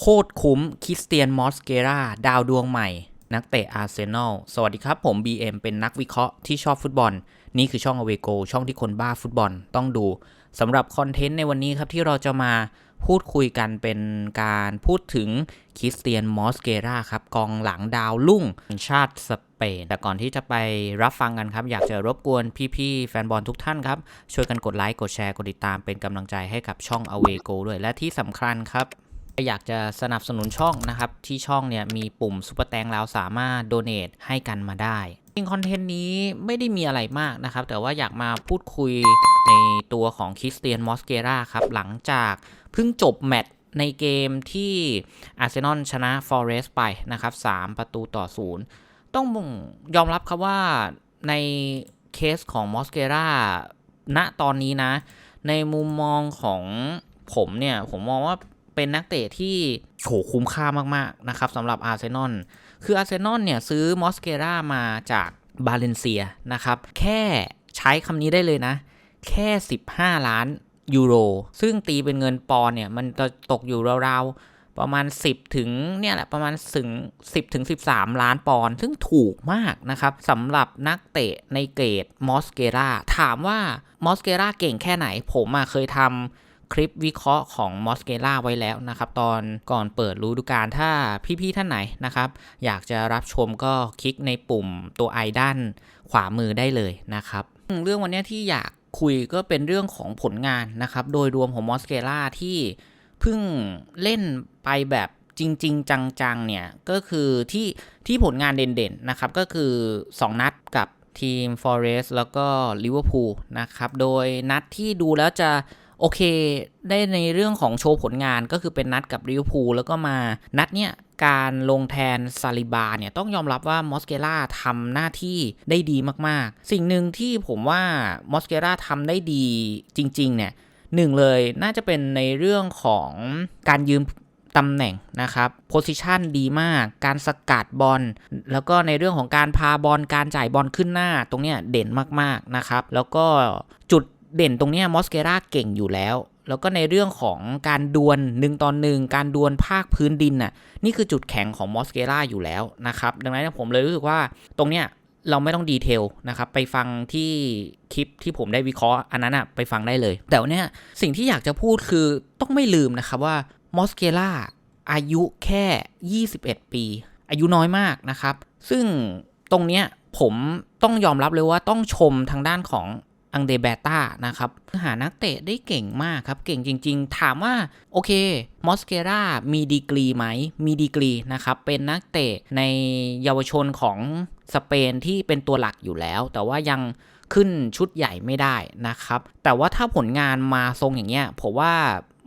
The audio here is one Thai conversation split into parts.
โคตรคุ้มคริสเตียนมอสเกราดาวดวงใหม่ นักเตะอาร์เซนอลสวัสดีครับผม BM เป็นนักวิเคราะห์ที่ชอบฟุตบอล นี่คือช่องอเวโกช่องที่คนบ้าฟุตบอลต้องดูสำหรับคอนเทนต์ในวันนี้ครับที่เราจะมาพูดคุยกันเป็นการพูดถึงคริสเตียนมอสเกราครับกองหลังดาวรุ่งชาติสเปน แต่ก่อนที่จะไปรับฟังกันครับ อยากจะรบกวนพี่ๆแฟนบอลทุกท่านครับ ช่วยกันกดไลค์กดแชร์กดติดตามเป็นกำลังใจให้กับช่องอเวโกด้วยและที่สำคัญครับ อยากจะสนับสนุนช่องนะครับ ที่ช่องเนี่ยมีปุ่มซุปเปอร์แตงแล้วสามารถโดเน a t ให้กันมาได้จริงคอนเทนต์นี้ไม่ได้มีอะไรมากนะครับ แต่ว่าอยากมาพูดคุยในตัวของคริสเตียนมอสเกราครับ หลังจากเพิ่งจบแมตช์ในเกมที่อาร์เซนอลชนะฟอเรสต์ไปนะครับ 3 ประตูต่อศูนย์ต้องยอมรับครับว่าในเคสของมอสเกราณตอนนี้นะ ในมุมมองของผมเนี่ย ผมมองว่า เป็นนักเตะที่โหคุ้มค่ามากๆนะครับสำหรับอาร์เซนอลคืออาร์เซนอลเนี่ยซื้อมอสเกรามาจากบาเลนเซียนะครับแค่ใช้คำนี้ได้เลยนะ แค่ 15 ล้านยูโร ซึ่งตีเป็นเงินปอนเนี่ย มันจะตกอยู่ราวๆ ประมาณ 10 ถึงเนี่ยแหละประมาณถึง 10 ถึง 13 ล้านปอนซึ่งถูกมากนะครับสำหรับนักเตะในเกรดมอสเกราถามว่ามอสเกราเก่งแค่ไหน ผมเคยทำ คลิปวิเคราะห์ของมอสเกล่าไว้แล้วนะครับ ตอนก่อนเปิดรู้ดูการถ้าพี่ๆท่านไหนนะครับ อยากจะรับชมก็คลิกในปุ่มตัวไอด้านขวามือได้เลยนะครับ เรื่องวันนี้ที่อยากคุยก็เป็นเรื่องของผลงานนะครับ โดยรวมของมอสเกล่าที่เพิ่งเล่นไปแบบจริง ๆ จังๆเนี่ยก็คือที่ที่ผลงานเด่นๆนะครับ ก็คือ 2 นัดกับทีม Forest แล้วก็ลิเวอร์พูลนะครับ โดยนัดที่ดูแล้วจะ โอเค ได้ในเรื่องของโชว์ผลงานก็คือเป็นนัดกับริวพูแล้วก็มานัดเนี้ยการลงแทนซาลิบาเนี่ยต้องยอมรับว่ามอสเกล่าทำหน้าที่ได้ดีมากๆ สิ่งหนึ่งที่ผมว่ามอสเกล่าทำได้ดีจริงๆเนี่ยหนึ่งเลยน่าจะเป็นในเรื่องของการยืมตำแหน่งนะครับโพซิชันดีมาก การสกัดบอล แล้วก็ในเรื่องของการพาบอล การจ่ายบอลขึ้นหน้า ตรงเนี้ยเด่นมากๆนะครับ แล้วก็จุด เด่นตรงนี้มอสเกราเก่งอยู่แล้ว แล้วก็ในเรื่องของการดวลหนึ่งต่อหนึ่งการดวลภาคพื้นดินน่ะนี่คือจุดแข็งของมอสเกราอยู่แล้วนะครับดังนั้นผมเลยรู้สึกว่าตรงเนี้ยเราไม่ต้องดีเทลนะครับไปฟังที่คลิปที่ผมได้วิเคราะห์อันนั้นอะไปฟังได้เลย แต่เนี้ยสิ่งที่อยากจะพูดคือต้องไม่ลืมนะครับว่ามอสเกราอายุแค่ 21 ปี อายุน้อยมากนะครับ ซึ่งตรงเนี้ยผมต้องยอมรับเลยว่าต้องชมทางด้านของ อังเดเบต้านะครับหานักเตะได้เก่งมากครับ เก่งจริง ๆ ถามว่า โอเคมอสเกรามีดีกรีไหม มีดีกรีนะครับ เป็นนักเตะในเยาวชนของสเปนที่เป็นตัวหลักอยู่แล้ว แต่ว่ายังขึ้นชุดใหญ่ไม่ได้นะครับ แต่ว่าถ้าผลงานมาทรงอย่างเงี้ยผมว่า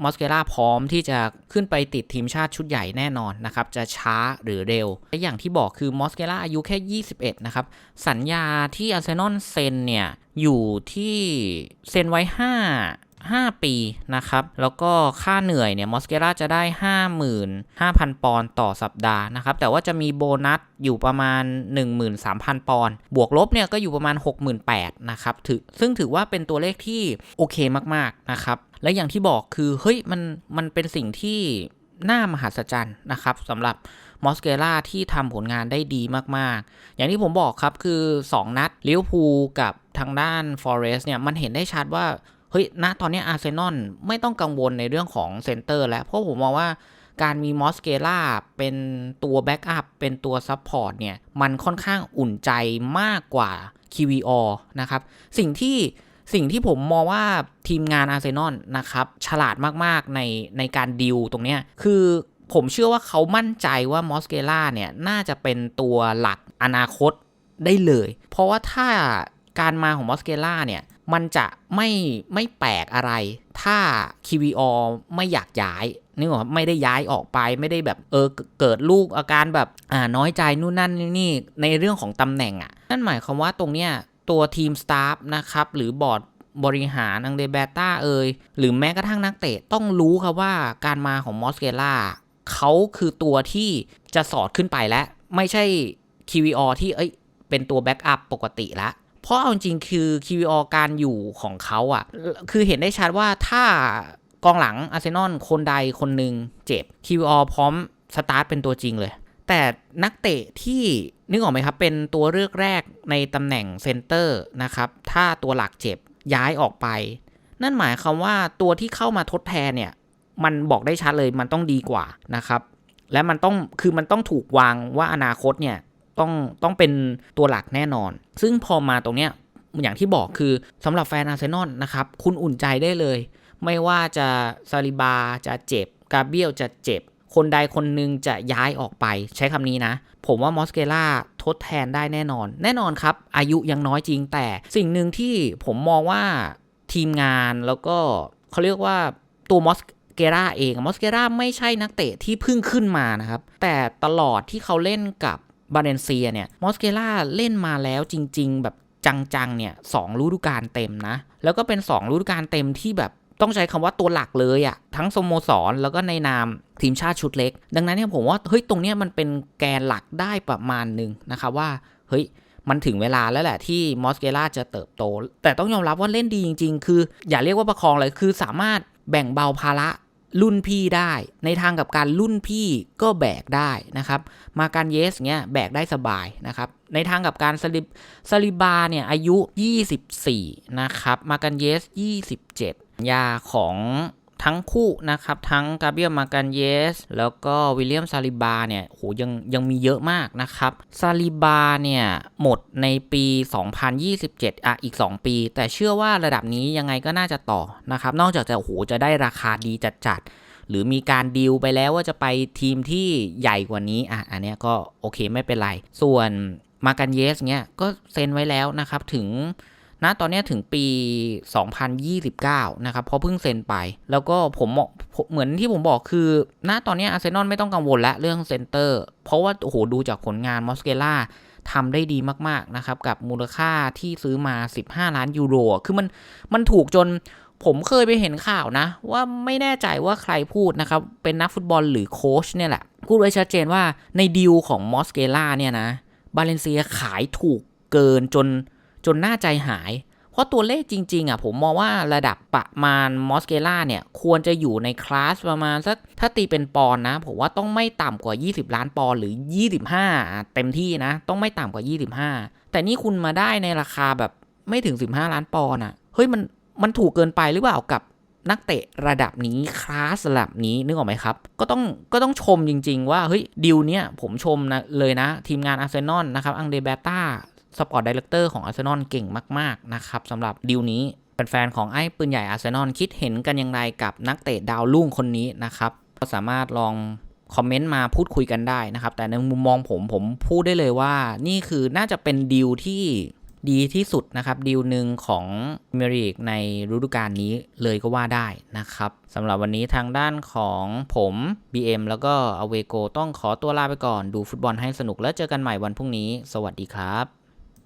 มอสเกล่าพร้อมที่จะขึ้นไปติดทีมชาติชุดใหญ่แน่นอนนะครับ จะช้าหรือเร็ว และอย่างที่บอกคือมอสเกล่าอายุแค่ 21 นะครับ สัญญาที่อาร์เซนอลเซ็นเนี่ย อยู่ที่เซ็นไว้ 5 5 ปีนะครับ แล้วก็ค่าเหนื่อยเนี่ยมอสเกล่าจะได้ 55,000 ปอนด์ต่อสัปดาห์นะครับ แต่ว่าจะมีโบนัสอยู่ประมาณ 13,000 ปอนด์บวกลบเนี่ยก็อยู่ประมาณ 68,000นะครับถือซึ่งถือว่าเป็นตัวเลขที่โอเคมาก ๆ นะครับ และอย่างที่บอกคือ เฮ้ย มันมันเป็นสิ่งที่ น่ามหัศจรรย์นะครับสำหรับมอสเกล่าที่ทำผลงานได้ดีมาก ๆ อย่างที่ผมบอกครับคือ 2 นัดลิเวอร์พูลกับทางด้านฟอเรสเนี่ยมันเห็นได้ชัดว่า เฮ้ยณตอนนี้อาร์เซนอลไม่ต้องกังวลในเรื่องของเซนเตอร์แล้ว เพราะผมมองว่าการมีมอสเกล่าเป็นตัวแบ็กอัพเป็นตัวซับพอร์ตเนี่ย มันค่อนข้างอุ่นใจมากกว่า QVR นะครับ สิ่งที่ สิ่งที่ผมมองว่าทีมงานอาร์เซนอลนะครับ ฉลาดมากๆในในการดิวตรงนี้คือผมเชื่อว่าเขามั่นใจว่ามอสเกล่าเนี่ยน่าจะเป็นตัวหลักอนาคตได้เลย เพราะว่าถ้าการมาของมอสเกล่าเนี่ยมันจะไม่ไม่แปลกอะไร ถ้า KVO ไม่อยากย้ายนี่หรอไม่ได้ย้ายออกไปไม่ได้แบบเออเกิดลูกอาการแบบอ่าน้อยใจนู่นนั่นนี่ในเรื่องของตำแหน่งอะ่ะนั่นหมายความว่าตรงเนี้ย ตัวทีมสตาฟนะครับหรือบอร์ดบริหารอังเดเบต้าเอยหรือแม้กระทั่งนักเตะต้องรู้ครับว่าการมาของมอสเกล่าเขาคือตัวที่จะสอดขึ้นไปแล้วไม่ใช่ QVR ที่เอ้ยเป็นตัวแบ็กอัพปกติละเพราะเอาจริงคือ QVR การอยู่ของเขาอะ่ะ คือเห็นได้ชัดว่าถ้ากองหลังอาร์เซนอลคนใดคนหนึ่งเจ็บคิวอพร้อมสตาร์ทเป็นตัวจริงเลย แต่นักเตะที่นึกออกไหมครับ เป็นตัวเลือกแรกในตำแหน่งเซนเตอร์นะครับ ถ้าตัวหลักเจ็บย้ายออกไป นั่นหมายความว่าตัวที่เข้ามาทดแทนเนี่ย มันบอกได้ชัดเลยมันต้องดีกว่านะครับ และมันต้องคือมันต้องถูกวางว่าอนาคตเนี่ยต้องต้องเป็นตัวหลักแน่นอน ซึ่งพอมาตรงเนี้ยอย่างที่บอกคือสำหรับแฟนอาร์เซนอลนะครับ คุณอุ่นใจได้เลย ไม่ว่าจะซาลิบาจะเจ็บ กาเบียลจะเจ็บ คนใดคนหนึ่งจะย้ายออกไปใช้คำนี้นะ ผมว่ามอสเกล่าทดแทนได้แน่นอน แน่นอนครับ อายุยังน้อยจริงแต่สิ่งหนึ่งที่ผมมองว่าทีมงานแล้วก็เขาเรียกว่าตัวมอสเกราเองมอสเกราไม่ใช่นักเตะที่เพิ่งขึ้นมานะครับ แต่ตลอดที่เขาเล่นกับบาเลนเซียเนี่ยมอสเกล่าเล่นมาแล้วจริง ๆ แบบจังๆเนี่ยสองฤดูกาลเต็มนะ แล้วก็เป็น 2 ฤดูกาลเต็มที่แบบ ต้องใช้คำว่าตัวหลักเลยอะทั้งสโมสรแล้วก็ในนามทีมชาติชุดเล็ก ดังนั้นเนี่ยผมว่าเฮ้ยตรงเนี้ยมันเป็นแกนหลักได้ประมาณหนึ่งนะครับว่าเฮ้ยมันถึงเวลาแล้วแหละที่มอสเกล่าจะเติบโต แต่ต้องยอมรับว่าเล่นดีจริง ๆ คืออย่าเรียกว่าประคองเลยคือสามารถแบ่งเบาภาระรุ่นพี่ได้ ในทางกับการรุ่นพี่ก็แบกได้นะครับ มาการเยสเงี้ยแบกได้สบายนะครับ ในทางกับการสลิปสลิบาเนี่ยอายุ 24 นะครับ มาการเยส 27 ยาของทั้งคู่นะครับ ทั้งกาเบียมาการเยส แล้วก็วิลเลียมซาลิบาเนี่ยโหยังยังมีเยอะมากนะครับซาลิบาเนี่ย หมดในปี 2027 อะ อีก 2 ปี แต่เชื่อว่าระดับนี้ยังไงก็น่าจะต่อนะครับ นอกจากจะโหจะได้ราคาดีจัดๆ หรือมีการดีลไปแล้วว่าจะไปทีมที่ใหญ่กว่านี้ อะ อันนี้ก็โอเคไม่เป็นไร ส่วนมากันเยสเนี้ยก็เซ็นไว้แล้วนะครับถึง ณตอนนี้ถึงปี 2029 นะครับเพราะเพิ่งเซ็นไป แล้วก็ผมเหมือนที่ผมบอกคือณตอนนี้อาร์เซนอลไม่ต้องกังวลและเรื่องเซนเตอร์ เพราะว่าโอ้โหดูจากผลงานมอสเกล่าทำได้ดีมากๆนะครับกับมูลค่าที่ซื้อมา 15 ล้านยูโร คือมันมันถูกจนผมเคยไปเห็นข่าวนะ ว่าไม่แน่ใจว่าใครพูดนะครับ เป็นนักฟุตบอลหรือโค้ชเนี่ยแหละ พูดไว้ชัดเจนว่าในดีลของมอสเกล่าเนี่ยนะบาเลนเซียขายถูกเกินจน จนน่าใจหาย เพราะตัวเลขจริงๆอะผมมองว่าระดับประมาณมอสเกล่าเนี่ย ควรจะอยู่ในคลาสประมาณสักถ้าตีเป็นปอนนะ ผมว่าต้องไม่ต่ำกว่า 20 ล้านปอนหรือ 25 เต็มที่นะ ต้องไม่ต่ำกว่า 25 แต่นี่คุณมาได้ในราคาแบบไม่ถึง 15 ล้านปอนอะเฮ้ยมันมันถูกเกินไปหรือเปล่ากับนักเตะระดับนี้คลาสระดับนี้นึกออกไหมครับ ก็ต้องก็ต้องชมจริง ๆ ว่าเฮ้ยดิวเนี้ยผมชมนะเลยนะ ทีมงานอาร์เซนอลนะครับอังเดเบต้า สปอร์ตดีเลกเตอร์ของอาร์เซนอลเก่งมากๆนะครับสำหรับดิวนี้เป็นแฟนของไอ้ปืนใหญ่อาร์เซนอลคิดเห็นกันอย่างไรกับนักเตะดาวรุ่งคนนี้นะครับก็สามารถลองคอมเมนต์มาพูดคุยกันได้นะครับ แต่ในมุมมองผมผมพูดได้เลยว่า นี่คือน่าจะเป็นดิวที่ดีที่สุดนะครับดีลหนึ่งของเมริกในฤดูกาลนี้เลยก็ว่าได้นะครับสำหรับวันนี้ทางด้านของผม BM แล้วก็อเวโกต้องขอตัวลาไปก่อน ดูฟุตบอลให้สนุกแล้วเจอกันใหม่วันพรุ่งนี้ สวัสดีครับ